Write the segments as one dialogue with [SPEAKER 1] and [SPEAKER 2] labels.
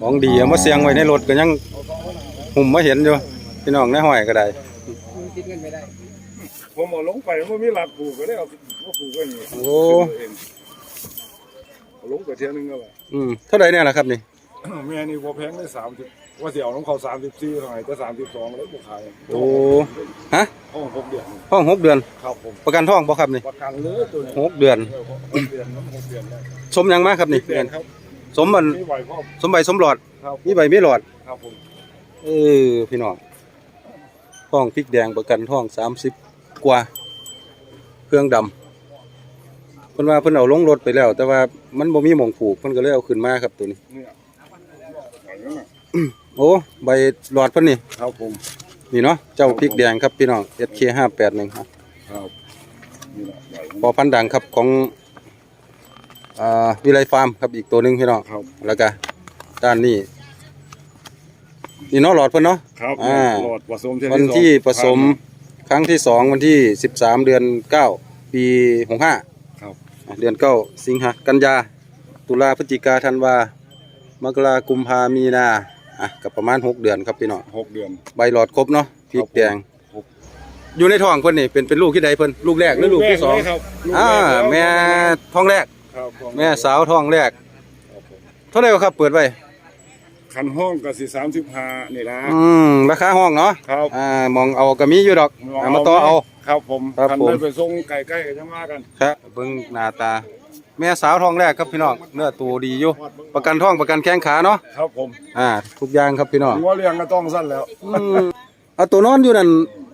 [SPEAKER 1] ของดีเอามาเสียงไว้ในรถก็ยังหุ่มมาเห็นอยู่พี่น้องในห้อยก็ได้
[SPEAKER 2] ผมเอาลงไปมันมีหลักผูกก็ได้เอามาผูกไว้นี่
[SPEAKER 1] โอ้
[SPEAKER 2] เอาลงไปเที่ยวนึงก็ว่า
[SPEAKER 1] อืมเท่าไหร่เนี่ยล่ะครับนี่
[SPEAKER 2] แม่นี่พอแพงได้สามสิบว่าเสียเอาน้องเขาสามสิบสี่เท่าไหร่แต่สามสิบสองแล้วบุกขาย
[SPEAKER 1] โอ้ฮะ
[SPEAKER 2] ห้องหกเดือน
[SPEAKER 1] ห้องหกเดือน
[SPEAKER 2] ครับผม
[SPEAKER 1] ประกันท้องบ่ครับนี่
[SPEAKER 2] ประกันเลยตัวนี้
[SPEAKER 1] หกเดือน
[SPEAKER 2] เออหกเดือนน้ำหกเดือนได้
[SPEAKER 1] สมหยังมาครับนี่
[SPEAKER 2] เดือนครับ
[SPEAKER 1] สมมัน
[SPEAKER 2] มีไหวพ่อ
[SPEAKER 1] สมใบสมหลอด
[SPEAKER 2] ครับ
[SPEAKER 1] มีใบมีหลอด
[SPEAKER 2] ครับผม
[SPEAKER 1] เออพี่น้องท้องพริกแดงประกันท้องสามสิบกว่า เครื่องดำเพิ่นว่าเพิ่นเอาลงรถไปแล้ว แต่ว่ามันบ่มีหม่องผูกเพิ่นก็เลยเอาขึ้นมาครับตัวนี้
[SPEAKER 2] เนี่ยไหวนั่นน่ะ
[SPEAKER 1] โอ้ใบหลอดเพิ่นนี่
[SPEAKER 2] ครับผม
[SPEAKER 1] นี่เนาะเจ้าพริกแดงครับพี่น้อง SK581 ครับ
[SPEAKER 2] ครับนี่แหละไหว
[SPEAKER 1] พอพันธุ์ดังครับของ อ่าวิไลฟาร์มครับอีกตัวหนึงพี่น้อง
[SPEAKER 2] ครับ
[SPEAKER 1] แล้วก็ด้านนี้นี่เนาะหลอดเพิ่นเนาะ
[SPEAKER 2] ครับ
[SPEAKER 1] อ่า
[SPEAKER 2] หลอดผสมเที่ยว
[SPEAKER 1] วัน
[SPEAKER 2] สอง
[SPEAKER 1] ที่ผสมครั้งที่สองวันที่สิบสามเดือนเก้าปีหกห้า
[SPEAKER 2] ครับ
[SPEAKER 1] เดือนเก้าสิงหากันยาตุลาพฤศจิกาธันวามกรากุมภามีนาอะกับประมาณหกเดือนครับพี่น้อง
[SPEAKER 2] หกเดือน
[SPEAKER 1] ใบหลอดครบเนาะพริกแดง
[SPEAKER 2] ครับ
[SPEAKER 1] อยู่ในท้องเพิ่นนี่เป็นเป็นลูกที่ใดเพิ่นลูกแรกหรือลูกที่สอง
[SPEAKER 2] แรเลยครับลูก
[SPEAKER 1] อ่า
[SPEAKER 2] รกล้ว
[SPEAKER 1] แม่ท้องแรก
[SPEAKER 2] ครับผม
[SPEAKER 1] แม่สาวท้องแรก
[SPEAKER 2] ครับผม
[SPEAKER 1] เท่าไหร่ครับเปิดไว้
[SPEAKER 2] คันห้องก็สิสามสิบห้านี่ละ
[SPEAKER 1] อืมราคาห้องเนาะ
[SPEAKER 2] ครับ
[SPEAKER 1] อ่ามองเอาก็มีอยู่ดอกอ่ามาต่อเอา
[SPEAKER 2] ครับผม
[SPEAKER 1] ครับ
[SPEAKER 2] คัน
[SPEAKER 1] ผม
[SPEAKER 2] ได้ไปส่งไก่ใกล้กันจังว่ากัน
[SPEAKER 1] ครับเบิ่งหน้าตา แม่สาวท้องแรกครับพี่น้องเนื้อตัวดีอยู่ประกันท้องประกันแข้งขาเนาะ
[SPEAKER 2] ครับผม
[SPEAKER 1] อ่าทุกอย่างครับพี่น้อง
[SPEAKER 2] หัวเลี้ยงก็ต้องสั้นแล้ว
[SPEAKER 1] อืมเอาตัวนอนอยู่นั่น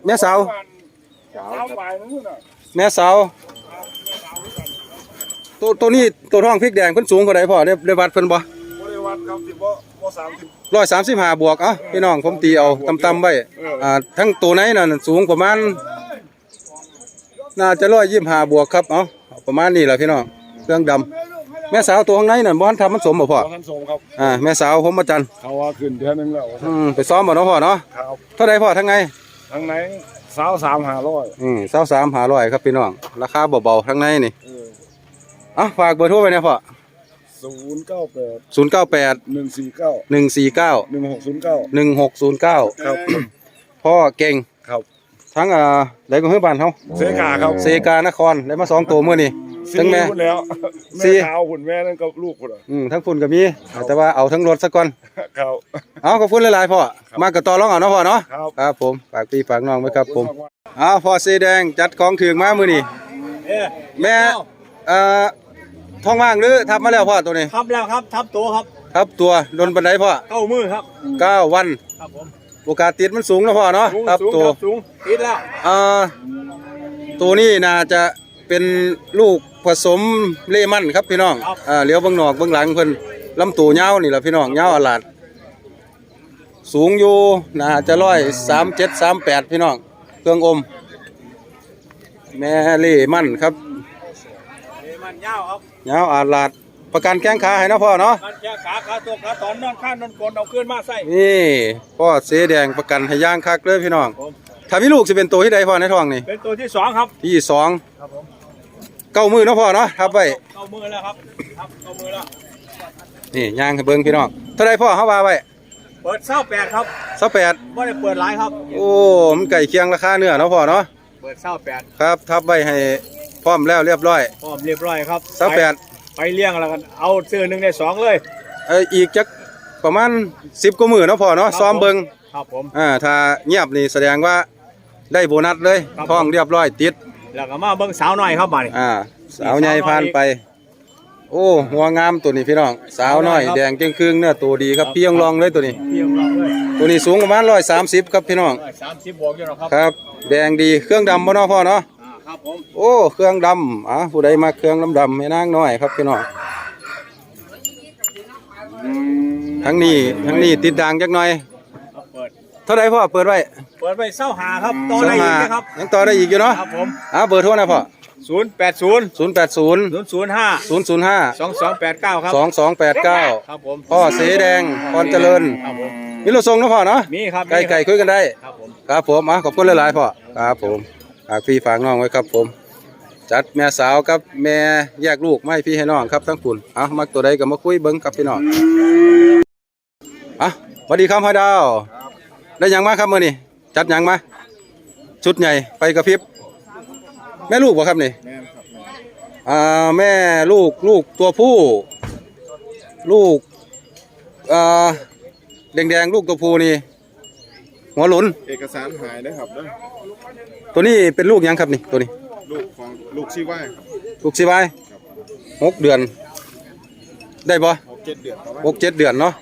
[SPEAKER 1] แม่สาว
[SPEAKER 2] สาวปลายนู่นน่ะ
[SPEAKER 1] แม่สาว ตัวตัวนี้ตัวท้องพริกแดงเพิ่นสูงกว่าใดพ่อได้ได้วัดเพิ่นบ่
[SPEAKER 2] บริวัตครับสิบ่บ่สามสิบ
[SPEAKER 1] ร้อยสามสิบห้าบวกเอะพี่น้องผมตีเอาต่ำๆไว้
[SPEAKER 2] เอออ่
[SPEAKER 1] อ่าทั้งตัวไหนนั่นสูงประมาณ น่าจะร้อยยี่สิบห้าบวกครับเอาประมาณนี้แหละพี่น้องเครื่องดำแม่สาวตัวข้างในนั่นบ่ทันทำมันสมบ่พ่อ
[SPEAKER 2] ขอท่านส่งครับ
[SPEAKER 1] อ่าแม่สาวผมมาจันทร์
[SPEAKER 2] เขาว่าขึ้นเดือนหนึงแล้ว
[SPEAKER 1] อืมไปซ้อมบ่เนาะพ่อเนาะ
[SPEAKER 2] ครับ
[SPEAKER 1] เท่าไรพ่อทั้งไง
[SPEAKER 2] ทั้งไหนสาวสามห้าร้อย
[SPEAKER 1] อืมสาวสามหาร้อยครับพี่น้อง ราคาเบาๆทั้งในนี่
[SPEAKER 2] เออ
[SPEAKER 1] อะฝากเบอร์โทรไปนะพ่อ
[SPEAKER 2] ศูนย์เก้าแปด
[SPEAKER 1] ศูนย์เก้าแปด
[SPEAKER 2] หนึ่งสี่เก้า
[SPEAKER 1] หนึ่งสี่เก้า
[SPEAKER 2] หนึ่งหกศูนย์เก้า
[SPEAKER 1] หนึ่งหกศูนย์เก้า
[SPEAKER 2] ครับ
[SPEAKER 1] พ่อเก่ง
[SPEAKER 2] ครับ
[SPEAKER 1] ทั้งอ่าไหนก็เฮือบ้านเขา
[SPEAKER 2] เสกาครับ
[SPEAKER 1] เซกานครได้มาสองตัวมื้อนี้
[SPEAKER 2] สี่
[SPEAKER 1] ทั้งแม่
[SPEAKER 2] หุ่นแล้ว
[SPEAKER 1] สี่
[SPEAKER 2] แม่ขาวหุ่นแม่นั่นกับลูกหุ่นอะ
[SPEAKER 1] อืมทั้งฝุ่นก็มีแต่ว่าเอาทั้งรถซะก่อน
[SPEAKER 2] ครับ
[SPEAKER 1] เอาขอบคุณหลายๆพ่อมากับต่อรองเอาเนาะพ่อเนาะ
[SPEAKER 2] ครับ
[SPEAKER 1] ครับผมฝากพี่ฝากน้องไว้ครับผมเอาพ่อเสแดงจัดของถึงมามื้อนี้แม่เอ่อ ท้องว่างหรือทับมาแล้วพ่อตัวนี้
[SPEAKER 3] ทับแล้วครับ ทับตัวครับ
[SPEAKER 1] ครับตัวโดนบันไดพ่อ
[SPEAKER 3] เก้ามือครับ
[SPEAKER 1] เก้าวัน
[SPEAKER 3] ครับผม
[SPEAKER 1] โอกาสติดมันสูงแล้วพ่อเนาะ
[SPEAKER 3] สูง
[SPEAKER 1] ครับ
[SPEAKER 3] สูง
[SPEAKER 1] ตัว
[SPEAKER 3] ครับสูงติดแล้ว
[SPEAKER 1] เอ่อตัวนี้น่าจะเป็นลูกผสมเลมันครับพี่น้องอ่าเลี้ยวเบื้องนอกเบื้องหลังเพิ่นลำตัวยาวนี่แหละพี่น้องยาวอลาดสูงอยู่น่าจะร้อยสามเจ็ดสามแปดพี่น้องเครื่องอม แม่เล่มันครับ
[SPEAKER 3] เอ้ยมันยาวครับ
[SPEAKER 1] ยาวอาลาดประกันแข้งขาให้นะพ่อเนาะ
[SPEAKER 3] มันแค่ขาขาตัวขาตอนนอนข้างนอนกลนเอาขึ้นมาใส่
[SPEAKER 1] นี่พ่อเสแดงประกันให้ย่างคักเลยพี่น้อง
[SPEAKER 3] ผม
[SPEAKER 1] ถ้ามีลูกสิเป็นตัวที่ใดพ่อในท้องนี่
[SPEAKER 3] เป็นตัวที่สองครับ
[SPEAKER 1] ที่สอง
[SPEAKER 3] ครับผม
[SPEAKER 1] เก้ามือเนาะพ่อเนาะทับไว้
[SPEAKER 3] เก้ามือแล้วครับครับเก้ามือแล้ว
[SPEAKER 1] นี่ย่างให้เบิ่งพี่น้องเท่าไรพ่อเฮาว่าไว้
[SPEAKER 3] เปิดเศร้าแปดครับ
[SPEAKER 1] สักแปด
[SPEAKER 3] ไม่ได้เปิดหลายครับ
[SPEAKER 1] โอ้มันไก่เคียงราคาเนื้อเนาะพ่อเนาะ
[SPEAKER 3] เปิดเศร้าแปด
[SPEAKER 1] ครับทับไว้ให้ พร้อมแล้วเรียบร้อย
[SPEAKER 3] พร้อมเรียบร้อยครับ
[SPEAKER 1] สักแปด
[SPEAKER 3] ไปเลี้ยงแล้วกันเอาซื้อหนึ่งในสองเลย
[SPEAKER 1] เอ้ยอีกจักประมาณสิบกว่ามือเนาะพ่อเนาะซ้อมเบิ่ง
[SPEAKER 3] ครับผม
[SPEAKER 1] อ่าถ้าเงียบนี่แสดงว่าได้โบนัสเลย
[SPEAKER 3] ครับ
[SPEAKER 1] ท้องเรียบร้อยติด
[SPEAKER 3] แล้วก็มาเบิ้งสาวหน่อยครับมาดิ
[SPEAKER 1] อ่าสาวใหญ่ผ่านไป โอ้หัวงามตัวนี้พี่น้อง สาวน้อย
[SPEAKER 3] ครับ
[SPEAKER 1] แดงจึงครึ่งเนื้อตัวดีครับพี่ยงลองเลยตัวนี้
[SPEAKER 3] เพียงเราเลย
[SPEAKER 1] ตัวนี้สูงประมาณร้อยสามสิบครับพี่น้อง
[SPEAKER 3] สามสิบบวกอยู่หรอกครับ
[SPEAKER 1] ครับ แดงดีเครื่องดำบ่เนาะพ่อเนาะ
[SPEAKER 3] อ่า ครับผม
[SPEAKER 1] โอ้เครื่องดำอะผู้ใดมาเครื่องดำดำๆให้นางน้อยครับพี่น้องทั้งนี้ทั้งนี้ติดด่างจักหน่อย
[SPEAKER 3] ครับเปิด
[SPEAKER 1] เท่าไรพ่อเปิดไว้
[SPEAKER 3] เปิดไปเศร้าหาครับต่อได้อีกนะครับ
[SPEAKER 1] ยังต่อได้อีกอยู่เนาะ
[SPEAKER 3] ครับผม
[SPEAKER 1] อะเบอร์โทรนะพ่อ
[SPEAKER 3] ศูนย์แปดศูนย์
[SPEAKER 1] ศูนย์แปดศูนย์
[SPEAKER 3] ศูนย์ศูนย์ห้า
[SPEAKER 1] ศูนย์ศูนย์ห้า
[SPEAKER 3] สองสองแปดเก้าครับ
[SPEAKER 1] สองสองแปดเก้า
[SPEAKER 3] ครับผม
[SPEAKER 1] พ่อเสแดงพรเจริญ
[SPEAKER 3] ครับผม
[SPEAKER 1] มีรถส่งเนาะพ่อเนาะ
[SPEAKER 3] มีครับ
[SPEAKER 1] ไก่
[SPEAKER 3] มีครับ
[SPEAKER 1] ไก่คุยกันได้
[SPEAKER 3] ครับผม
[SPEAKER 1] ครับผมอะขอบคุณหลายๆพ่อครับผม ฝากพี่ฝากน้องไว้ครับผม จัดแม่สาวกับแม่แยกลูกไม่พี่ให้น้องครับทั้งคุณเอามักตัวใดก็มาคุยเบิ้งกับพี่น้องอะสวัสดีครับพ่อดาวได้หยังมาครับมื้อนี้จัดหยังมาชุดใหญ่ไปกระพริบ แม่ลูกบ่ครับนี่
[SPEAKER 4] แม่นครับแม่น
[SPEAKER 1] อ่าแม่ลูกลูกตัวผู้ ลูกอ่าแดงๆลูกตัวผู้นี่หัวหลุน
[SPEAKER 4] เอกสารหายนะครับเด้อ
[SPEAKER 1] ตัวนี้เป็นลูกหยังครับนี่ตัวนี้
[SPEAKER 4] ลูกของลูกชีว่ายครับ
[SPEAKER 1] ลูกสิบายหกเดือน ได้บ่
[SPEAKER 4] หกเจ็ดเดือนประมาณ
[SPEAKER 1] หกเจ็ดเดือนเนาะ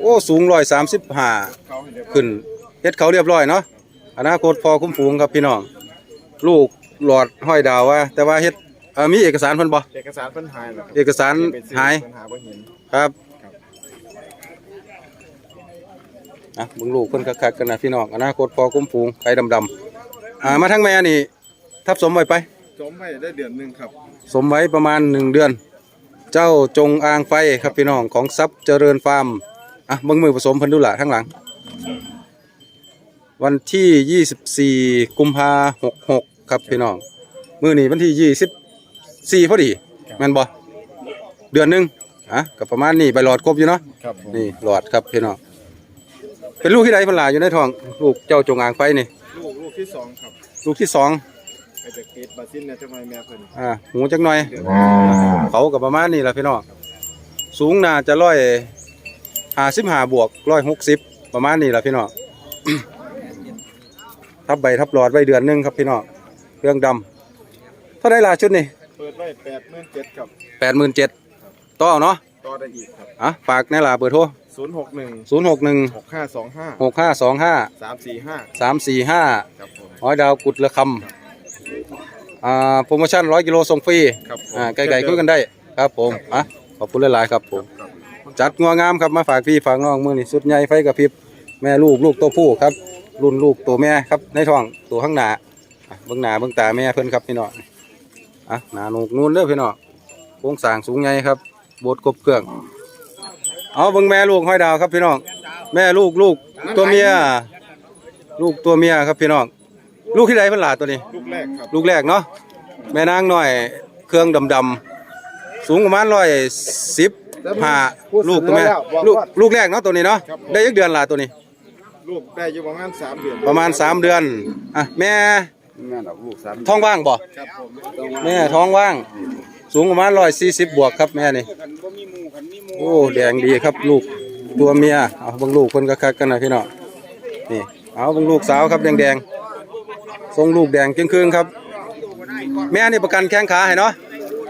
[SPEAKER 1] โอ้สูงร้อยสามสิบห้า
[SPEAKER 4] เขาให้เรียบร้อย
[SPEAKER 1] ขึ้นเฮ็ดเขาเรียบร้อยเนาะอนาคตพอคุ้มฟูงครับพี่น้องลูกหลอดห้อยดาวว่า แต่ว่าเฮ็ดเอ่อมีเอกสารเพิ่นบ่
[SPEAKER 4] เอกสารเพิ่นหายแล้วครับ
[SPEAKER 1] เอกสารหาย
[SPEAKER 4] เพิ่นหาบ่เห็น
[SPEAKER 1] ครับ
[SPEAKER 4] ครับ
[SPEAKER 1] อะเบิ่งลูกเพิ่นคักๆกันนะพี่น้องอนาคตพอคุ้มฟูงไข่ดำๆ อ่ามาทั้งแม่นี่ ทับสมไว้ไป
[SPEAKER 4] จมไว้ได้เดือนหนึงครับ
[SPEAKER 1] สมไว้ประมาณ1เดือน เจ้าจงอางไฟครับพี่น้องของทรัพย์เจริญฟาร์มอะเบิ่งมือผสมเพิ่นดูล่ะทั้งหลัง วันที่ 24 กุมภา66ครับพี่น้อง มื้อนี้วันที่ 24พอดีแม่นบ่เดือนหนึงอะก็ประมาณนี้ใบหลอดครบอยู่เนาะ
[SPEAKER 4] ครับผม
[SPEAKER 1] นี่หลอดครับพี่น้อง เป็นลูกที่ใดเพิ่นหลาอยู่ในท้อง ลูกเจ้าจงอางไฟนี่
[SPEAKER 4] ลูกลูกที่สองครับ
[SPEAKER 1] ลูกที่สอง
[SPEAKER 4] ไอ้จะเกตบาซินเนี่ยจังไงแม่เพิ่น
[SPEAKER 1] อ่าหูจักหน่อย
[SPEAKER 4] เดือน
[SPEAKER 1] เขากับประมาณนี้แหละพี่น้องสูงน่าจะร้อยห้าสิบห้าบวกร้อยหกสิบประมาณนี้แหละพี่น้องทับใบทับหลอดไว้เดือนหนึงครับพี่น้องเครื่องดำเท่าไดล่ะชุดนี่
[SPEAKER 4] เปิดไว้87,000ครับ
[SPEAKER 1] แปดหมื่นเจ็ดต่อเนาะ
[SPEAKER 4] ต่อได้อีกครับ
[SPEAKER 1] อะฝากในล่ะเบอร์โทร
[SPEAKER 4] 061
[SPEAKER 1] ศูนย์หกหนึ่ง
[SPEAKER 4] 6525
[SPEAKER 1] หกห้าสองห้า
[SPEAKER 4] 345
[SPEAKER 1] สามสี่ห้า
[SPEAKER 4] ครับผม
[SPEAKER 1] ร้อยดาวกุดละคำอ่าโปรโมชั่นร้อยกิโลส่งฟรี
[SPEAKER 4] ครับผม
[SPEAKER 1] อ่าไก่ๆคุยกันได้ครับผมอะขอบคุณหลายๆครับผม จัดงัวงามครับมาฝากพี่ฝากน้องมือนี่สุดใหญ่ไฟกระพริบ แม่ลูกลูกตัวผู้ครับ รุ่นลูกตัวแม่ครับในท้องตัวข้างหน้าอะเบื้องหน้าเบื้องตาแม่เพิ่นครับพี่น้องอะหน้าหนูกนูนเด้อพี่น้องโครงสร้างสูงใหญ่ครับโบดกบเครื่อง เอาเบิ่งแม่ลูกห้อยดาวครับพี่น้อง แม่ลูกลูกตัวเมีย ลูกตัวเมียครับพี่น้อง ลูกที่ใดเพิ่นหลาตัวนี้
[SPEAKER 4] ลูกแรกครับ
[SPEAKER 1] ลูกแรกเนาะ แม่นางน้อย เครื่องดำๆ สูงประมาณร้อยสิบห้าลูกตัวแม่ลูกลูกแรกเนาะตัวนี้เนาะ ได้ยักเดือนละตัวนี้
[SPEAKER 4] ลูกได้อยู่ประมาณ3เดือน
[SPEAKER 1] ประมาณ3เดือน อะแม่
[SPEAKER 4] แม่ดอกลูก3
[SPEAKER 1] ท้องว่างบ่
[SPEAKER 4] ครับผม
[SPEAKER 1] แม่ท้องว่าง สูงประมาณร้อยสี่สิบบวกครับแม่นี่โอ้แดงดีครับลูกตัวเมียเอาเบังลูกคนก็คักกันนะพี่น้องนี่เอาเบังลูกสาวครับแดงๆทรงลูกแดงครึ่งๆครับ แม่นี่ประกันแข้งขาให้เนาะ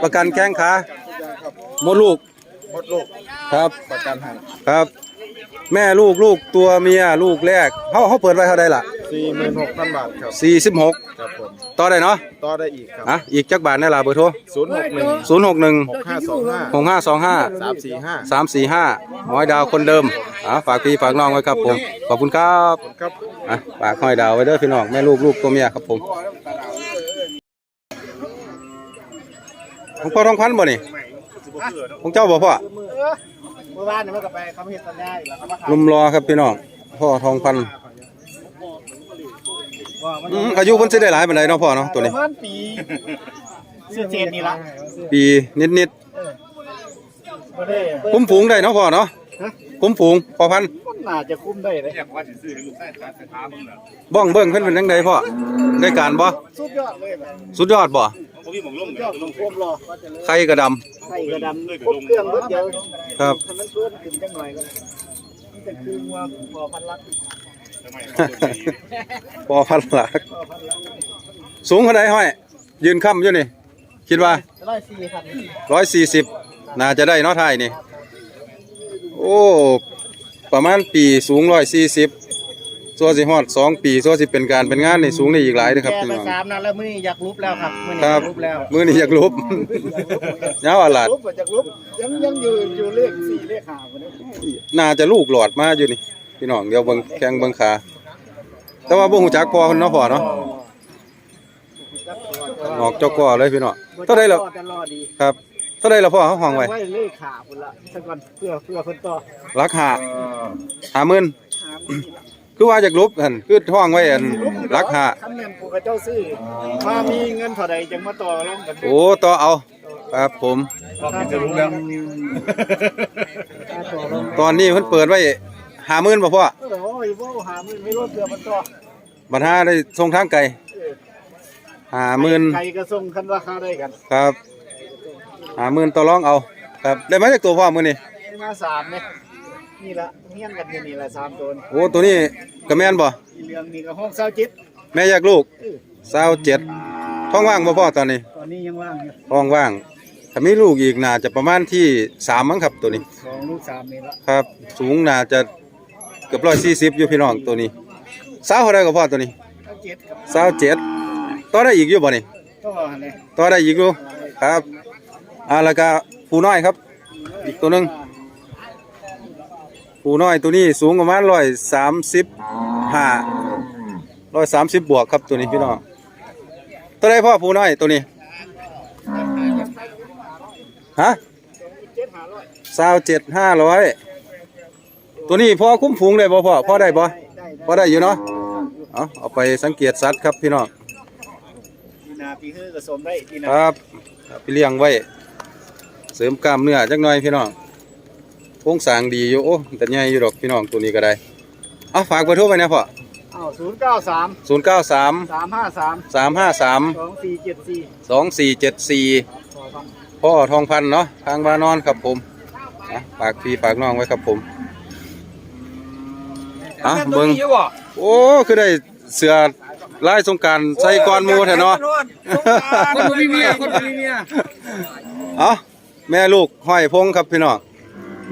[SPEAKER 1] ประกันแข้งขาหมดลูก
[SPEAKER 4] หมดลูก
[SPEAKER 1] ครับ
[SPEAKER 4] ประกันให้
[SPEAKER 1] ครับ แม่ลูกลูกตัวเมียลูกแรกเขาเขาเปิดไว้เท่าไดล่ะ
[SPEAKER 4] 46,000บาทครับ
[SPEAKER 1] 46
[SPEAKER 4] ครับผม
[SPEAKER 1] ต่อได้เนาะ
[SPEAKER 4] ต่อได้อีกครับ
[SPEAKER 1] อะอีกจักบาทนี่ล่ะเบอร์โทร
[SPEAKER 4] 061
[SPEAKER 1] 061
[SPEAKER 4] 6525
[SPEAKER 1] 6525
[SPEAKER 4] 345
[SPEAKER 1] 345ห้อยดาวคนเดิมอะฝากพี่ฝากน้องไว้ครับผมขอบคุณครับ
[SPEAKER 4] ครับ
[SPEAKER 1] อะฝากห้อยดาวไว้เด้อพี่น้องแม่ลูกลูกตัวเมียครับผมของพ่อทองพันธุ์บ่นี่ของเจ้าบ่พ่อ
[SPEAKER 5] เมื่อวานเนี่ยมันก็ไปเขาเห็นสัญญาอีกแล้วเขามาขาย
[SPEAKER 1] ลุมรอครับพี่น้องพ่อทองพันธุ์
[SPEAKER 5] ว่ามัน
[SPEAKER 1] อืมอายุเพิ่นสิได้หลายปานใดเนาะพ่อเนาะตัว
[SPEAKER 5] ป
[SPEAKER 1] นี้
[SPEAKER 5] ระมาณปีเสื้อเจนนี่ละ
[SPEAKER 1] ปีนิด
[SPEAKER 5] บ่ได้
[SPEAKER 1] ๆคุ้มฝูงได้เนาะพ่อเนาะคุ้มฝูงพอพันธุ์
[SPEAKER 5] มันน่าจะคุ้มได้เลย
[SPEAKER 1] บ้องเบิ่งเพิ่นเป็นจังไดพ่อได้การบ่
[SPEAKER 5] สุดยอดเลยแบบ
[SPEAKER 1] สุดยอดบ่
[SPEAKER 5] สุดยอดลงควมรอว่าจะเลย
[SPEAKER 1] ไข่กระดำ
[SPEAKER 5] ไข่กระดำครบเครื่องรถเดียว
[SPEAKER 1] ครับ
[SPEAKER 5] ถ้ามันเพื่อนขึ้นจังหน่อยก็นี่จะคือว่าพอพันลัก
[SPEAKER 1] พอพันหลัก สูงเท่าใดห้อย ยืนค่ำอยู่นี่ คิดว่า
[SPEAKER 5] ร้อยสี่พัน
[SPEAKER 1] ร้อยสี่สิบน่าจะได้เนาะไทยนี่ โอ้ ประมาณปีสูงร้อยสี่สิบส่วนสิฮอดสองปีส่วนสิเป็นการเป็นงานนี่สูงนี่อีกหลายเด้อครับ
[SPEAKER 5] แก้
[SPEAKER 1] พี่
[SPEAKER 5] ไป
[SPEAKER 1] น้อง
[SPEAKER 5] สามนัดแล้วมื้อนี้อยากลุบแล้วครับมื้อ
[SPEAKER 1] ค
[SPEAKER 5] นี้อ
[SPEAKER 1] รั
[SPEAKER 5] ยา
[SPEAKER 1] บ
[SPEAKER 5] กลุบแล้ว
[SPEAKER 1] มือนี่อยากลบยาวอาลาด
[SPEAKER 5] ลุบอยากลุบยังยังอยู่อยู่เลขสี่เลขห้าคนนี้
[SPEAKER 1] น่าจะลูกหลอดมาอยู่นี่ พี่น้องเดี๋ยวเบิ่งแข้งเบิ่งขาแต่ว่าบ่ฮู้จักพอเพิ่นเนาะพ่อเนาะออกเจ้าก่อเลยพี่น้องเท่าใดล่ะ
[SPEAKER 5] แต่รอดี
[SPEAKER 1] ครับเท่าใดล่ะพ่อเฮาห้องไว้
[SPEAKER 5] ไว้เลขขาพุ่นละสักวันเพื่อเพื่อคนต่อ
[SPEAKER 1] ราคา50,000
[SPEAKER 5] หามื้อนี้
[SPEAKER 1] คือว่าจากลบหั่นคือห้องไว้อันรักหา
[SPEAKER 3] คันแม่นผู้เขาเจ้าซื้อมามีเงินเท่าใดจังมาต่อรองกัน
[SPEAKER 1] โอ้ต่อเอาครับผม
[SPEAKER 3] ถ้าจะรู้แล้วต่อรอง
[SPEAKER 1] ตอนนี้เพิ่นเปิดไว้ ห้าหมื่นบ่พ่อ
[SPEAKER 3] โอ้ยบ่หามื้อไม่รถเกือมันต่อ
[SPEAKER 1] บัดหาได้ส่งทางไกล
[SPEAKER 3] เออ
[SPEAKER 1] ห้าหมื่น
[SPEAKER 3] ไก่ก็ส่งคันราคาได้กัน
[SPEAKER 1] ครับห้าหมื่นต่อรองเอา ครับได้มาจากตัวพ่อมื้อนี้
[SPEAKER 3] มาสามเนี่ยนี่ละเฮี้ยงกันอยู่นี่ละสามตัวนี่
[SPEAKER 1] โอ้ตัวนี้ก็แม่นบ่
[SPEAKER 3] อีเรื่องนี้ก็ห้องเศร้าจิต
[SPEAKER 1] แม่แยกลูกสาวเจ็ดท้องว่างบ่พ่อตอนนี้
[SPEAKER 3] ตอนนี้ยังว่างอยู่
[SPEAKER 1] ท้องว่างถ้ามีลูกอีกน่าจะประมาณที่สามมั้งครับตัวนี้
[SPEAKER 3] สองลูกสามนี่ละ
[SPEAKER 1] ครับ สูงน่าจะ เกือบร้อยสี่สิบอยู่พี่น้องตัวนี้สาวเท่าไรก็พ่อตัวนี้
[SPEAKER 3] เศร้าจิตครับ
[SPEAKER 1] สาวเจ็ดต่อได้อีกอยู่บ่นี่
[SPEAKER 3] ก็เนี่ย
[SPEAKER 1] ต่อได้อีกอยู่ครับอ่าแล้วก็ผู้น้อยครับ อีกตัวหนึงผู้น้อยตัวนี้สูงประมาณร้อยสามสิบห้าร้อยสามสิบบวกครับตัวนี้พี่น้องตัวใดพ่อผู้น้อยตัวนี้ฮะ
[SPEAKER 3] เจ็ดหาร้อย
[SPEAKER 1] สาวเจ็ดห้าร้อย ตัวนี้พ่อคุ้มฝูงได้บ่พ่อพ่อได้บ่
[SPEAKER 3] ได้ได้
[SPEAKER 1] พ่อได้อยู่เนาะเอาเอาไปสังเกตสัตว์ครับพี่น้อง
[SPEAKER 3] ปีนาปีฮื้อก็สมได้ปีนา
[SPEAKER 1] ครับเอาไปเลี้ยงไว้ เสริมกล้ามเนื้อจักหน่อยพี่น้องโครงสร้างดีอยู่โอ้แต่ใหญ่อยู่ดอกพี่น้องตัวนี้ก็ได้เอาฝากเบอร์โทรไว้นะพ่อ
[SPEAKER 3] อ้าวศูนย์เก้าสาม
[SPEAKER 1] ศูนย์เก้าสาม
[SPEAKER 3] สามห้าสาม
[SPEAKER 1] สามห้าสาม
[SPEAKER 3] สองสี่เจ็ดสี่
[SPEAKER 1] สองสี่เจ็ดสี่
[SPEAKER 3] ขอฟัง
[SPEAKER 1] พ่อทองพันธุ์เนาะทางบานอนครับผมอะฝากพี่ฝากน้องไว้ครับผม อะเบิ้งโอ้คือได้เสือลายสงกรารใส่ก้อนหมูแท้เนาะ
[SPEAKER 3] คนบ่มีเมียคนบ่มีเมีย
[SPEAKER 1] เอาแม่ลูกห้อยพงครับพี่น้อง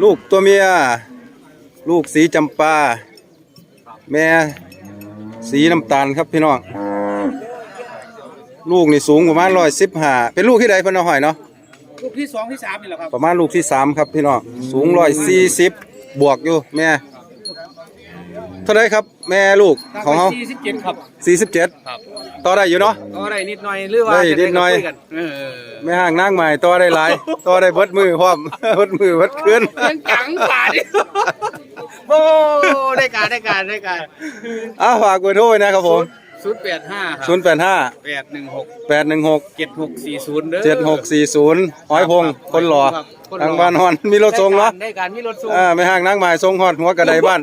[SPEAKER 1] ลูกตัวเมีย ลูกสีจำปา แม่สีน้ำตาลครับพี่น้องลูกนี่สูงประมาณร้อยสิบห้าเป็นลูกที่ใดเพิ่นเอาห้อยเนาะ
[SPEAKER 3] ลูกที่สองที่สามนี่แหละครับ
[SPEAKER 1] ประมาณลูกที่สามครับพี่น้องสูงร้อยสี่สิบบวกอยู่แม่ เท่าไรครับแม่ลูกของเขา
[SPEAKER 3] สี่สิบเจ็ดครับ
[SPEAKER 1] สี่สิบเจ็ด
[SPEAKER 3] ครับ
[SPEAKER 1] ต่อได้อยู่เนาะ
[SPEAKER 3] ก็ได้นิดหน่อยหรือว่า
[SPEAKER 1] ได้นิดหน่อย
[SPEAKER 3] จะไคุกันเออ
[SPEAKER 1] แม่ห่างนางใหม่ต่อได้หลายต่อได้เบิดมือพร้อมเบิดมือเบิดคืน
[SPEAKER 3] เลี้ยงจังป่าดิโอ้ได้การได้การได้การ
[SPEAKER 1] อ้าฝากเบอร์โทรไว้นะครับผม
[SPEAKER 3] ศูนย์แปดห้าค
[SPEAKER 1] ศู
[SPEAKER 3] รับ
[SPEAKER 1] นย์แปดห้า
[SPEAKER 3] แปดหนึ่งหก
[SPEAKER 1] แปดหนึ่งหก
[SPEAKER 3] เจ็ดหกสี่ศูนย์เด้อ
[SPEAKER 1] เจ็ดหกสี่ศูนย์ห้อยพงคนหล่อ
[SPEAKER 3] ครับคนหล่อ
[SPEAKER 1] ทางบ้านฮอนมีรถส่งเนาะ
[SPEAKER 3] ได้การมีรถส่ง
[SPEAKER 1] อ่าไม่ห่างนางใหม่ส่งฮอดหัวกระไดบ้าน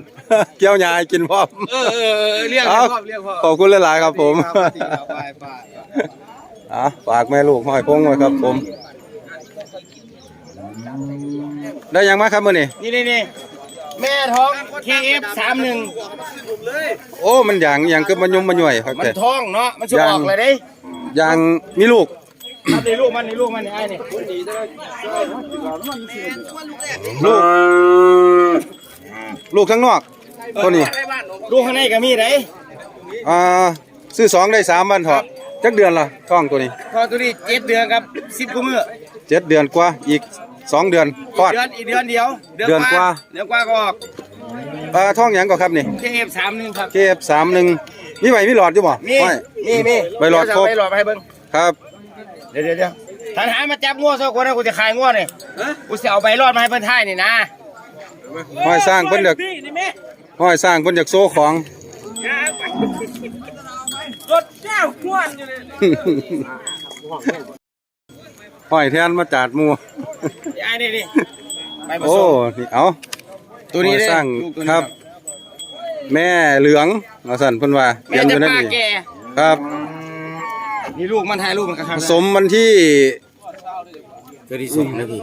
[SPEAKER 1] เกี่ยวยาให้กินพร้อม
[SPEAKER 3] เออเออเออเรียก
[SPEAKER 1] เอา
[SPEAKER 3] พ่อเรียกพ่อ
[SPEAKER 1] ขอบคุณหลายๆครับผม
[SPEAKER 3] ครับดีครับไปไป
[SPEAKER 1] อะฝากแม่ลูกห้อยพงไว้ครับผม ได้ยังมาครับมื้อนี้
[SPEAKER 3] นี่นี่นี่ แม่ท้อง KF สามหนึ่ง
[SPEAKER 1] โอ้ มันอย่างอย่างคือมันยุ่มมันย่วยครับ
[SPEAKER 3] มัน
[SPEAKER 1] แต่
[SPEAKER 3] ท้องเนาะมันจะ
[SPEAKER 1] ยัง
[SPEAKER 3] ออกเลยเด้
[SPEAKER 1] อย่างมีลูก
[SPEAKER 3] มันในลูกมันในลูกมันนี่ไอ้นี่
[SPEAKER 1] ลูกลูกข้างนอกตัวนี้
[SPEAKER 3] ลูกข้างในก็มีเด้
[SPEAKER 1] อ่าซื้อสองได้สามวันเถอะจักเดือนละท้องตัวนี้
[SPEAKER 3] พอตัวนี้เจ็ดเดือนครับสิบกว่ามื้อ
[SPEAKER 1] เจ็ดเดือนกว่าอีก สองเดือนคลอด
[SPEAKER 3] เดือนอีกเดือนเดียว
[SPEAKER 1] เดือนกว่า
[SPEAKER 3] เดือนกว่าก็ออก
[SPEAKER 1] อ่าท้องหยังก็ครับนี่
[SPEAKER 3] KF สามหนึ่งครับ
[SPEAKER 1] เคฟสามหนึ่งมีไหวมีหลอดอยู่บ่
[SPEAKER 3] มี
[SPEAKER 1] ไม่
[SPEAKER 3] มีมี
[SPEAKER 1] ใบหลอดครบ
[SPEAKER 3] ใบหลอดไปให้เบิ่ง
[SPEAKER 1] ครับ
[SPEAKER 3] เดี๋ยวเดี๋ยวเดี๋ยวทหารมาจับงัวสักคนนะกูจะขายงัวนี่กูจะเอาใบรอดมาให้เพิ่นท่ายนี่นะ
[SPEAKER 1] ห้อยสร้างเพิ่นอยากห้อยสร้างเพิ่นอยากโซ่ของ
[SPEAKER 3] รถแก้วก้วนอยู่เลย
[SPEAKER 1] ห้อยแทนมาจาดหมู
[SPEAKER 3] ไอ้นี่นี่ไปผ
[SPEAKER 1] โอ้
[SPEAKER 3] สม
[SPEAKER 1] นี่เอา
[SPEAKER 3] ตัวนี้
[SPEAKER 1] ห้อย
[SPEAKER 3] เด้
[SPEAKER 1] สร้าง
[SPEAKER 3] ลูกตัวนี้
[SPEAKER 1] ครับ แม่เหลืองเอาสั่นเพิ่นว่า
[SPEAKER 3] แม่
[SPEAKER 1] ยังอ
[SPEAKER 3] จะ
[SPEAKER 1] ยู่นั่น
[SPEAKER 3] ป้า
[SPEAKER 1] นี่
[SPEAKER 3] แก่
[SPEAKER 1] ครับ
[SPEAKER 3] นี่ลูกมันถ่ายรูปมันกระ
[SPEAKER 1] ผ
[SPEAKER 3] ทำ
[SPEAKER 1] สมวันที่
[SPEAKER 3] ตัวที่สองนะพี่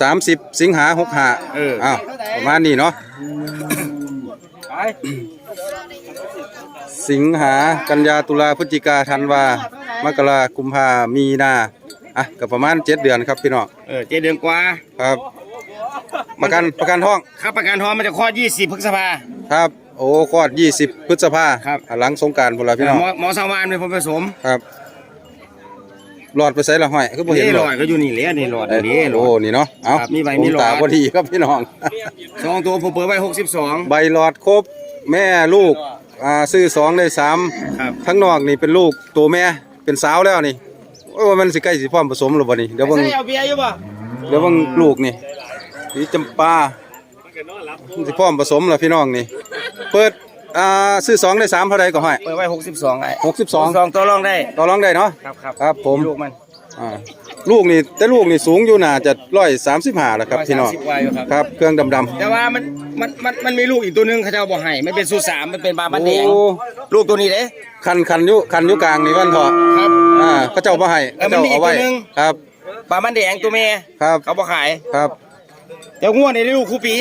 [SPEAKER 1] 30 สิงหา65
[SPEAKER 3] เออ
[SPEAKER 1] อ้าวประมาณนี้เนาะ
[SPEAKER 3] ไป
[SPEAKER 1] สิงหากันยาตุลาพฤศจิกาธันวามกรากุมภามีนา อะก็ประมาณ7เดือนครับพี่น้อง
[SPEAKER 3] เออเจ็ดเดือนกว่า
[SPEAKER 1] ครับ ประกันประกันท้อง
[SPEAKER 3] ครับประกันทองมันจะคลอด 20พฤษภา
[SPEAKER 1] ครับ โอ้คลอด20พฤษภา
[SPEAKER 3] ครับ
[SPEAKER 1] อะหลังสงกรารพุ่นล่ะพี่น้อง
[SPEAKER 3] หมอหมอสวานเป็นคนผสม
[SPEAKER 1] ครับหลอดไปใส่ละห้อยคือบ่เห็น
[SPEAKER 3] นี่
[SPEAKER 1] ห
[SPEAKER 3] ห
[SPEAKER 1] ล
[SPEAKER 3] ล
[SPEAKER 1] อ
[SPEAKER 3] อ
[SPEAKER 1] ด
[SPEAKER 3] ดก็อยู่นี่แหละนี่หลอด
[SPEAKER 1] เอ้ย
[SPEAKER 3] นี่หล
[SPEAKER 1] โอ้
[SPEAKER 3] อด
[SPEAKER 1] นี่เนาะเอ้า
[SPEAKER 3] ครับมีใบมีหลอด
[SPEAKER 1] ตาพอดีครับพี่น้อง
[SPEAKER 3] สองตัวผมเปิดไว้62
[SPEAKER 1] ใบหลอดครบแม่ลูกอ่าซื้อสองได้สาม
[SPEAKER 3] ครับ
[SPEAKER 1] ทั้งนอกนี่เป็นลูกตัวแม่เป็นสาวแล้วนี่ โอ้ยว่ามันสิใกล้สิพร้อมผสมหรือบ่นี่เดี๋ยวเบิ่ง
[SPEAKER 3] ใส่เอาเบียร์อยู่ป่ะ
[SPEAKER 1] เดี๋ยวเบิ่งลูกนี่สีจำปามันสิพร้อมผสมแล้วพี่น้องนี่ เปิดอ่าซื้อสองได้สามเท่าใดก็ห้อย
[SPEAKER 3] เปิดไว้หกสิบสองไอ้
[SPEAKER 1] หกสิบสอง
[SPEAKER 3] สองตัวรองได้
[SPEAKER 1] ต่อรองได้เนาะ
[SPEAKER 3] ครับครับ
[SPEAKER 1] ครับผม
[SPEAKER 3] ลูกมัน
[SPEAKER 1] อ่า ลูกนี่แต่ลูกนี่สูงอยู่น่าจะร้อยสามสิบห้าแล้วครับพี่น้อง
[SPEAKER 3] 130วัยอยู่ครับ
[SPEAKER 1] ครับ เครื่องดำ
[SPEAKER 3] แต่ว่ามันมันมันมันมีลูกอีกตัวหนึงเขาจะเอาบ่ให้มันเป็นสูสามมันเป็นบา
[SPEAKER 1] ๆ
[SPEAKER 3] บันแดง
[SPEAKER 1] โอ้
[SPEAKER 3] ลูกตัวนี้เด้
[SPEAKER 1] คันคันอยู่คันอยู่กลางนี่วันเถอะ
[SPEAKER 3] ครับ
[SPEAKER 1] อ่าเขาเจ้าบ่ให้
[SPEAKER 3] เออ
[SPEAKER 1] เขา
[SPEAKER 3] มัน
[SPEAKER 1] เจ้า
[SPEAKER 3] มีอี
[SPEAKER 1] เอา
[SPEAKER 3] ก
[SPEAKER 1] ไว้
[SPEAKER 3] ตัวหนึ่ง
[SPEAKER 1] ครับ
[SPEAKER 3] บามันแดงตัวเมย์
[SPEAKER 1] ครับ
[SPEAKER 3] เขาบ่ขาย
[SPEAKER 1] ครับ
[SPEAKER 3] เจ้างวดนี่ได้ลูกคู่ปี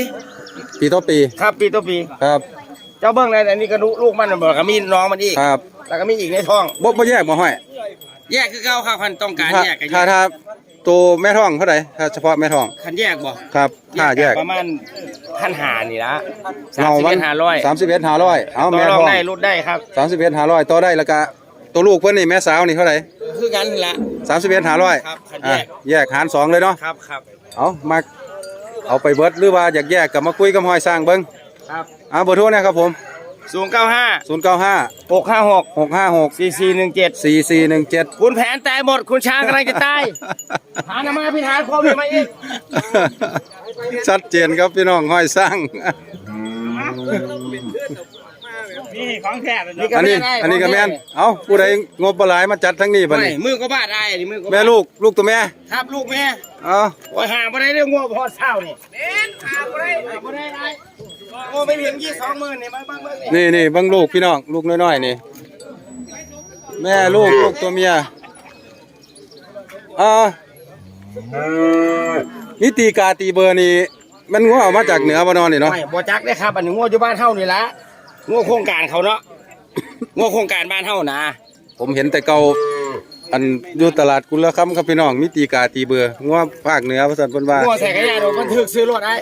[SPEAKER 1] ปีต่อปี
[SPEAKER 3] ครับปีตัวปี
[SPEAKER 1] ครับ
[SPEAKER 3] เจ้าเบิ้งเลยอันนี้ก็ลูกมันน่ะบอกก็มีน้องมันอีก
[SPEAKER 1] ครับ
[SPEAKER 3] แล้วก็มีอีกในท้อง
[SPEAKER 1] บ่บ่แยกบ่ห้อย
[SPEAKER 3] แยกคือเก้าครับคันต้องการ
[SPEAKER 1] ถ้า
[SPEAKER 3] แยกกัน
[SPEAKER 1] ถ้าถ้าตัวแม่ท้องเท่าไหร่ถ้าเฉพาะแม่ท้อง
[SPEAKER 3] คันแยกบ่
[SPEAKER 1] ครับถ้าแยก
[SPEAKER 3] ประมาณพันหานี่ละสาม
[SPEAKER 1] เงา
[SPEAKER 3] สิบ
[SPEAKER 1] มั
[SPEAKER 3] เอ็ดห้าร้อย
[SPEAKER 1] สามสิบเอ็ดห้าร้อยเอา
[SPEAKER 3] ต่อ
[SPEAKER 1] แม่
[SPEAKER 3] รอง
[SPEAKER 1] ท้อง
[SPEAKER 3] ได้ลดได้ครับ
[SPEAKER 1] สามสิบเอ็ดห้าร้อยต่อได้แล้วก็ตัวลูกเพิ่นนี่แม่สาวนี่เท่าไหร่
[SPEAKER 3] คือกันละ
[SPEAKER 1] สามสิบเอ็ดห้าร้อย
[SPEAKER 3] ครับคัน
[SPEAKER 1] อะ
[SPEAKER 3] แยก
[SPEAKER 1] แยกหารสองเลยเนาะ
[SPEAKER 3] ครับครับ
[SPEAKER 1] เอามาเอาไปเบิดหรือว่าอยากแยกกับมาคุยกับหอยสร้างเบิ้ง
[SPEAKER 3] ครับ
[SPEAKER 1] เอาเบอร์โทรนะครับผม
[SPEAKER 3] ศูนย์เก้าห้า
[SPEAKER 1] ศูนย์เก้าห้า
[SPEAKER 3] หกห้าหก
[SPEAKER 1] หกห้าหก
[SPEAKER 3] สี่สี่หนึ่งเจ็ด
[SPEAKER 1] สี่สี่หนึ่งเจ็ด
[SPEAKER 3] คุณแผนตายหมด คุณช้างกำลังจะตาย หาหนามาพี่หานโควิดมาอีก
[SPEAKER 1] ชัดเจนครับพี่น้องห้อยสร้าง
[SPEAKER 3] นี่ของแท้เลย
[SPEAKER 1] อันนี้อันนี้ก็แม่นเอาผู้ใดงบปลายมาจัดทั้งนี้บัด
[SPEAKER 3] ไม่
[SPEAKER 1] นี้
[SPEAKER 3] มือก็บาดได้นี่มือก็บาด
[SPEAKER 1] แม่ลูกลูกตัวแม่
[SPEAKER 3] ครับลูกแม่
[SPEAKER 1] เอา
[SPEAKER 3] โอ้ยหาบ่ได้เรื่องงัวพอเศร้านี่หาบ่ได้หาบ่ได้ได้ โอ้ไม่เพียงยี่สองหมื่นนี่มาบ้างเบิ่งนี่
[SPEAKER 1] นี่นี่เบังลูกพี่น้องลูกน้อยๆนี่ แม่ลูกลูกตัวเมียอ่านิตีกาตีเบอร์นี่มันงัวเอามาจากเหนือบ่นอนนี่เนาะ
[SPEAKER 3] ไม่บ่จักได้ครับอันนี้งัวอยู่บ้านเฮานี่ละงัวโครงการเขาเนาะงัวโครงการบ้านเฮานะ
[SPEAKER 1] ผมเห็นแต่เก่าอันอยู่ตลาดกุลคำครับพี่น้องมิตีกาตีเบืองัวภาคเหนือว่าซั่นเพิ่นว่า
[SPEAKER 3] งัวใส่กระยาโดนบันทึกซื้อรถไอ้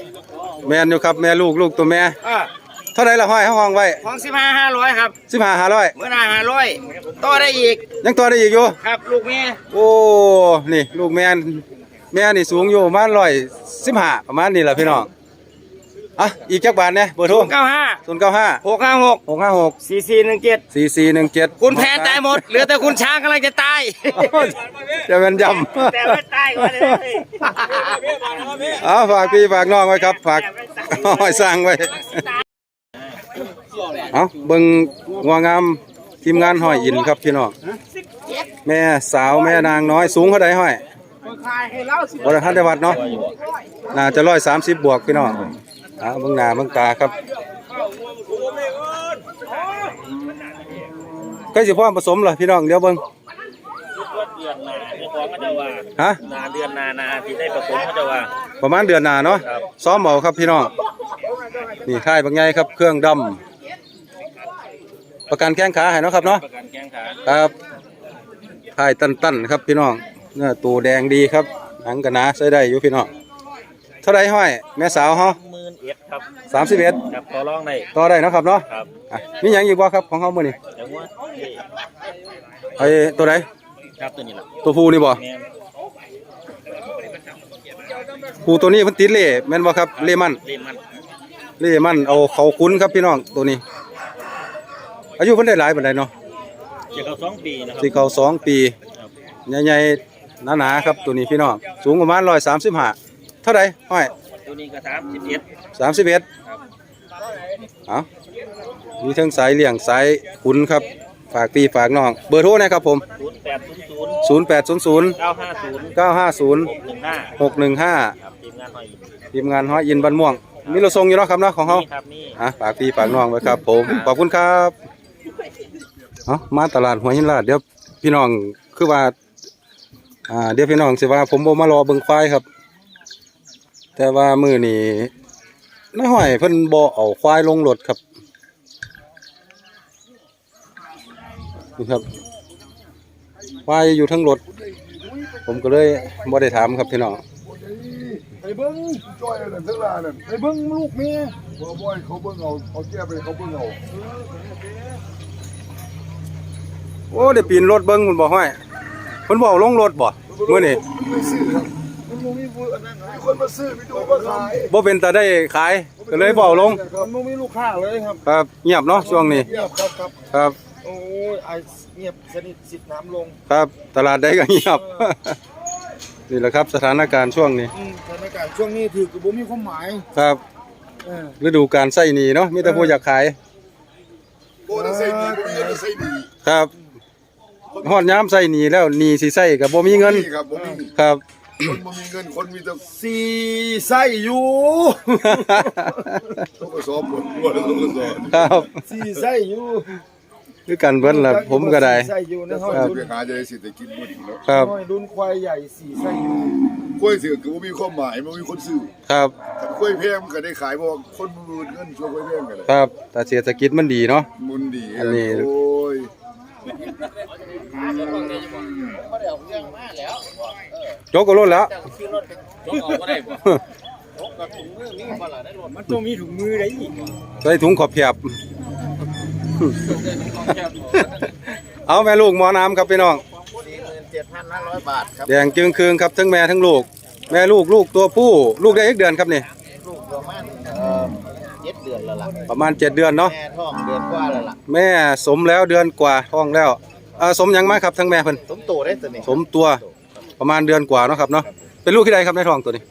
[SPEAKER 1] แม่นอยู่ครับแม่ลูกลูกตัวแม่
[SPEAKER 3] เออ
[SPEAKER 1] เท่าไหร่ละห้อยเฮาห้องไว้
[SPEAKER 3] ของสิบห้าห้าร้อยครับ
[SPEAKER 1] 15 500
[SPEAKER 3] เมื่อหน้าห้าร้อยต่อได้อีก
[SPEAKER 1] ยังตัวได้อีกอยู่
[SPEAKER 3] ครับ ลูกแม่
[SPEAKER 1] โอ้นี่ลูกแม่นแม่นี่สูงอยู่ประมาณ115ประมาณนี้ล่ะพี่น้อง อะอีกจักบาทเนี่ยเบอร์โทร
[SPEAKER 3] เก้าห้า
[SPEAKER 1] 095
[SPEAKER 3] หกห้าหก
[SPEAKER 1] 656
[SPEAKER 3] สี่สี่หนึ่งเจ็ด
[SPEAKER 1] 4417
[SPEAKER 3] คุณแพ้ตายหมด เหลือแต่คุณช้างกำลังจะตาย
[SPEAKER 1] จะเป็นยำ
[SPEAKER 3] แต่ไม่ตายก่อนเลย
[SPEAKER 1] เอาฝากพี่ฝากน้องไว้ครับ ฝากห้อยสร้างไว้เอาเบิ่งงัวงามทีมงานห้อยอินครับพี่น้องแม่สาวแม่นางน้อยสูงเท่าใดห้อยบริทันได้วัดเนาะน่าจะร้อยสามสิบบวกพี่น้อง เอาเบิ่งหน้าเบิ่งตาครับใกล้สิพร้อมผสมเหรอพี่น้องเดี๋ยวเบิ่ง
[SPEAKER 6] เดือนนาในของก็จะว่า
[SPEAKER 1] ฮะ
[SPEAKER 6] นาเดือนนานาที่ได้ประสมก็จะว่า
[SPEAKER 1] ประมาณเดือนหน้าเนาะ
[SPEAKER 6] ครับ
[SPEAKER 1] ซ้อมเบาครับพี่น้องนี่ค่ายบางไงครับเครื่องดำประกันแข้งขาให้เนาะครับเนาะ
[SPEAKER 6] ประกันแข้งขา
[SPEAKER 1] ครับค่ายตันๆครับพี่น้องเนื้อตัวแดงดีครับหนังกันหนาใช้ได้อยู่พี่น้องเท่าไรห้อย แม่สาวเฮา
[SPEAKER 6] หมื่นเอ็ดครับ
[SPEAKER 1] สามสิบเอ็ด
[SPEAKER 6] กับต่อรองได้
[SPEAKER 1] ต่อได้เนาะครับเนาะ
[SPEAKER 6] ครับ
[SPEAKER 1] อะมีหยังอยู่บ่ครับของเฮามื้อนี้
[SPEAKER 6] จังหวะนี่
[SPEAKER 1] ไอ้ตัวใด
[SPEAKER 6] ครับตัวนี้ล่ะ
[SPEAKER 1] ตัวผู้นี่บ่
[SPEAKER 6] แม่น
[SPEAKER 1] ผู้ตัวนี้มันติดเล่แม่นบ่ครับเล่มัน
[SPEAKER 6] เล่มัน
[SPEAKER 1] เล่มันเอาเขาคุ้นครับพี่น้องตัวนี้ อายุเพิ่นได้หลายปานใดเนาะ
[SPEAKER 6] เจ็ดเขาสองปีนะครับ
[SPEAKER 1] สิเขาสองปี
[SPEAKER 6] ครับ
[SPEAKER 1] ใหญ่ๆหนาๆครับตัวนี้พี่น้องสูงประมาณ135เท่าใดห้อย
[SPEAKER 6] ตัวนี้ก็สามสิบเอ็ด
[SPEAKER 1] สามสิบเอ็ดเอามีทั้งสายเลี่ยงสายขุนครับ ฝากพี่ฝากน้อง เบอร์โทรนะครับผม
[SPEAKER 6] ศูนย์แปดศูนย์ศูนย์
[SPEAKER 1] 0 8 0 0
[SPEAKER 6] เก้าห้าศูนย์
[SPEAKER 1] 9 5 0
[SPEAKER 6] หกหนึ่งห้า
[SPEAKER 1] 6 1
[SPEAKER 6] ครับทีมงานหอยอิน
[SPEAKER 1] 5ทีมงานห้อยอินบันม่วง มีเราส่งอยู่เนาะครับเนาะของเขา
[SPEAKER 6] นี่ครับนี่
[SPEAKER 1] อะฝากพี่ฝากน้องไว้ครับ ผม ขอบคุณครับเอามาตลาดหัวหินลาดเดี๋ยวพี่น้องคือว่า อ่า เดี๋ยวพี่น้องสิว่าผมบ่มารอเบิ่งควายครับ แต่ว่ามือนี้น้าห้อยเพิ่นบ่เอาควายลงรถครับนี่ครับควายอยู่ทั้งรถ ผมก็เลยบ่ได้ถามครับพี่น้อง
[SPEAKER 2] ไปเบิ้งจ้อยนั่นทั้งหลายนั่นไปเบิ้งลูกแม่บ่บ่อยเขาเบิ้งเอาเอาแก้ไปเขาเบิ้งเอา
[SPEAKER 1] โอ้ได้ปีนรถเบิ่งมันบ่ห้อยเพิ่นบ่เอาลงรถบ่มื้อนี้
[SPEAKER 2] ไปซื้อครับ มันบ่มีผู้อันนั้นมีคนมาซื้อมีตัวมาขาย
[SPEAKER 1] บ่เป็นตาได้ขายก็เลยบ่เอาลง
[SPEAKER 2] มันบ่มีลูกค้าเลยครับ
[SPEAKER 1] ครับเงียบเนาะช่วงนี้
[SPEAKER 2] เงียบครับครับ
[SPEAKER 1] ครับ
[SPEAKER 2] โอ้ยไอเงียบสนิทสิทธิ์น้ำลง
[SPEAKER 1] ครับ ตลาดใดก็เงียบนี่แหละครับสถานการณ์ช่วงนี้
[SPEAKER 2] อืมสถานการณ์ช่วงนี้ถือกับบ่มีความหมาย
[SPEAKER 1] ครับ
[SPEAKER 2] เออ
[SPEAKER 1] ฤดูการใส่หนีเนาะมีแต่ผู้อยากขาย
[SPEAKER 2] บ่ได้ใส่ดีบ่ได้ใส่ดี
[SPEAKER 1] ครับฮอดยามใส่หนีแล้วหนีสิใส่ก็บ่มีเงิน
[SPEAKER 2] นี่ครับบ่มี
[SPEAKER 1] ครับ
[SPEAKER 2] คนบ่มีเงินคนมีแต่
[SPEAKER 3] สี่ไส้อยู่
[SPEAKER 2] เขาก็สอบหมดบ่ได้เขาก็สอบ
[SPEAKER 1] ครับ
[SPEAKER 3] สี่ไส้อยู่
[SPEAKER 1] คือกันเบิ่นล่ะผมก็ได้
[SPEAKER 3] สี่ไส้อยู่ในห้อง
[SPEAKER 1] ครับ
[SPEAKER 3] รุ่น
[SPEAKER 2] ไปหาจะได้สิได้กินหมดแล้ว
[SPEAKER 1] ครับ
[SPEAKER 3] ห้อยรุ่นควายใหญ่สี่ไส้อยู่
[SPEAKER 2] กล้วยเสือก็บ่มีความหมายบ่มีคนซื้อ
[SPEAKER 1] ครับ
[SPEAKER 2] ถ้ากล้วยแพงมันก็ได้ขายเพราะว่าคนมันมีเงินช่วยกล้วยแพงกันแหละ
[SPEAKER 1] ครับแต่เศรษฐกิจมันดีเนาะ
[SPEAKER 2] มุนดี
[SPEAKER 1] อันนี้
[SPEAKER 2] โอ้ย
[SPEAKER 1] ยกก็ลดแล้ว
[SPEAKER 3] มันต้องมีถุงมือได้อีก
[SPEAKER 1] ใส่ถุงขอบเพียบเอาแม่ลูกหมอน้ำครับพี่น้อง
[SPEAKER 3] เจ็ดพันห้าร้อยบาทครับ
[SPEAKER 1] แดงจึงคืงครับทั้งแม่ทั้งลูก แม่ลูกลูกตัวผู้ ลูกได้อีกเดือนครับนี่
[SPEAKER 3] ลูกประมาณเอ่อเจ็ดเดือนแล้วล่ะ
[SPEAKER 1] ประมาณเจ็ดเดือนเนาะ
[SPEAKER 3] แม่ท้องเดือนกว่าแล้วล่ะ
[SPEAKER 1] แม่สมแล้วเดือนกว่าท้องแล้ว เออสมหยังมาครับทั้งแม่เพิ่น
[SPEAKER 3] สมโตได้ตัวนี้
[SPEAKER 1] สมตัวประมาณเดือนกว่าเนาะครับเนาะเป็นลูกที่ใดครับในท้องตัวนี้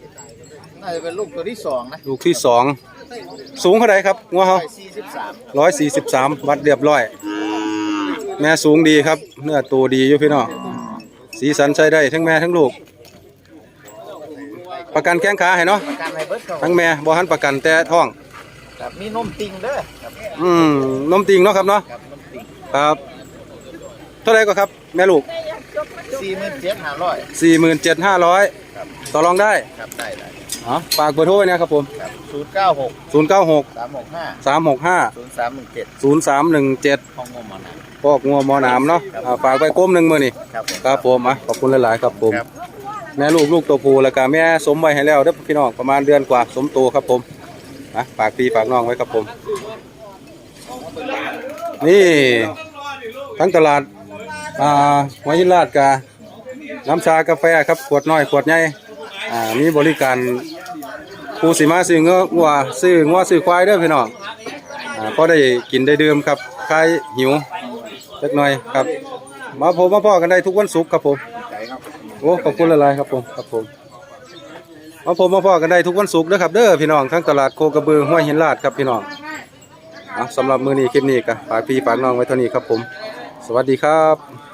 [SPEAKER 3] น่าจะเป็นลูกตัวที่สองนะ
[SPEAKER 1] ลูกที่สองสูงเท่าไรครับงัวเฮา
[SPEAKER 3] สี่สิบสาม
[SPEAKER 1] ร้อยสี่สิบสามวัดเรียบร้อย แม่สูงดีครับ เนื้อตัวดีอยู่พี่น้องสีสันใช้ได้ทั้งแม่ทั้งลูก ประกันแข้งขาให้เนาะ
[SPEAKER 3] ประกันให้เบิดเขา
[SPEAKER 1] ทั้งแม่บ่หันประกันแต่ท้อง
[SPEAKER 3] ครับมีนมติงเด้อครับ
[SPEAKER 1] อืมนมติงเนาะครับเนาะ
[SPEAKER 3] ครับนมติง
[SPEAKER 1] ครับเท่าไรก็ครับ แม่ลูก
[SPEAKER 3] สี่หมื่นเจ็ดห้าร้อย
[SPEAKER 1] สี่หมื่นเจ็ดห้าร้อยต่อรองได้
[SPEAKER 3] ครับได้ได้
[SPEAKER 1] อ๋อฝากเบอร์โทรไว้นะครับผม
[SPEAKER 3] ครับศูนย์เก้าหก
[SPEAKER 1] ศูนย์เก้าหก
[SPEAKER 3] สามหกห้า
[SPEAKER 1] สามหกห้า
[SPEAKER 3] ศูนย์สามหนึ่งเจ็ด
[SPEAKER 1] ศูนย์สามหนึ่งเจ็ด
[SPEAKER 3] ห้องงมมานะ
[SPEAKER 1] พอกงัวหมอหนามเนาะอ่าฝากไปก้มหนึ่งมือนี่
[SPEAKER 3] ครับผม
[SPEAKER 1] ครับผมอะขอบคุณหลาย ๆ ครับผม
[SPEAKER 3] ครับ
[SPEAKER 1] แม่ลูกลูกตัวผู้แล้วก็แม่สมไว้ให้แล้วเด้อพี่น้องประมาณเดือนกว่าสมโตครับผมอะฝากพี่ฝากน้องไว้ครับผม นี่ทั้งตลาด อ่าหัวหินลาดกาน้ำชากาแฟครับขวดน้อยขวดใหญ่อ่ามีบริการผู้สิมาซื้อเงือวัวซื้องัวซื้อควายด้อพี่น้องอ่าพอได้กินได้ดื่มครับคลายหิวเล็กน้อยครับ มาพบมาพ่อกันได้ทุกวันศุกร์ครับผมโอ้ขอบคุณหลายครับผมครับผมมาผมมาพ่อกันได้ทุกวันศุกร์นะครับ เด้อพี่น้องทั้งตลาดโคกระบือห้วยหินลาดครับพี่น้องอะสำหรับมื้อนี้คลิปนี้ก็ฝากพี่ฝากน้องไว้เท่านี้ครับผม สวัสดีครับ